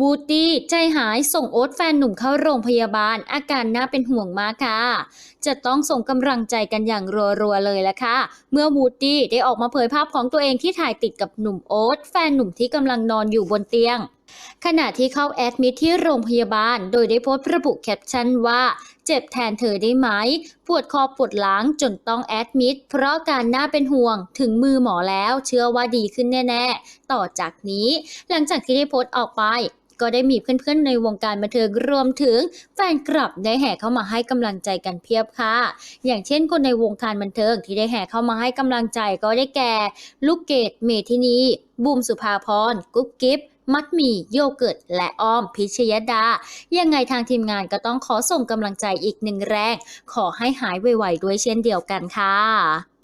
วูดดี้ใจหายส่งโอ๊ตแฟนหนุ่มเข้าโรงพยาบาล อาการน่าเป็นห่วงมากค่ะ จะต้องส่งกำลังใจกันอย่างรัวๆเลยละค่ะ เมื่อวูดดี้ได้ออกมาเผยภาพของตัวเองที่ถ่ายติดกับหนุ่มโอ๊ตแฟนหนุ่มที่กำลังนอนอยู่บนเตียง ขณะที่เข้าแอดมิทที่โรงพยาบาล โดยได้โพสต์ระบุแคปชั่นว่าเจ็บแทนเธอได้ไหม ปวดคอปวดหลังจนต้องแอดมิด เพราะการน่าเป็นห่วงถึงมือหมอแล้ว เชื่อว่าดีขึ้นแน่ ๆ ต่อจากนี้ หลังจากที่ได้โพสต์ออกไป ก็ได้มีเพื่อนๆในวงการบันเทิงรวมถึงแฟนคลับได้แห่เข้ามาให้กำลังใจกันเพียบค่ะ อย่างเช่นคนในวงการบันเทิงที่ได้แห่เข้ามาให้กำลังใจก็ได้แก่ ลูกเกดเมทินีบูมสุภาพรกุ๊บกิ๊บมัดหมี่โยเกิร์ตและอ้อมพิชยดา ยังไงทางทีมงานก็ต้องขอส่งกำลังใจอีกหนึ่งแรง ขอให้หายไวๆด้วยเช่นเดียวกันค่ะ